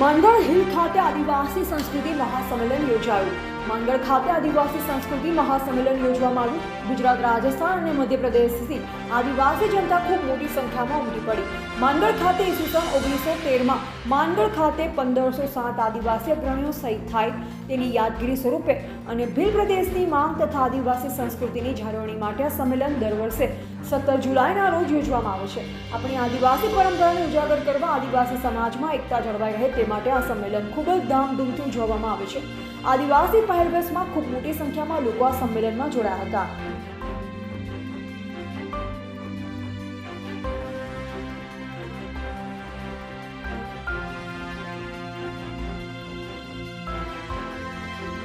માંગળ hill ખાતે આદિવાસી સંસ્કૃતિ મહાસંમેલન યોજાયું. માંગળ ખાતે આદિવાસી સંસ્કૃતિ મહાસંમેલન યોજવામાં આવ્યું. ગુજરાત, રાજસ્થાન અને મધ્યપ્રદેશથી આદિવાસી જનતા ખૂબ મોટી સંખ્યામાં ઉમટી પડી. માંગળ ખાતે ઈસવીસન ઓગણીસો તેરમાં માંગળ ખાતે પંદરસો સાત આદિવાસી અગ્રણીઓ શહીદ થાય તેની યાદગીરી સ્વરૂપે અને ભીલ પ્રદેશની માંગ તથા આદિવાસી સંસ્કૃતિની જાળવણી માટે આ સંમેલન દર વર્ષે સત્તર જુલાઈના રોજ યોજવામાં આવે છે. આપણી આદિવાસી પરંપરાને ઉજાગર કરવા આદિવાસી સમાજમાં એકતા જળવાઈ રહે તે માટે આ સંમેલન ખૂબ જ ધામધૂમથી ઉજવવામાં આવે છે. આદિવાસી પહેરવેશમાં ખૂબ મોટી સંખ્યામાં લોકો આ સંમેલનમાં જોડાયા હતા.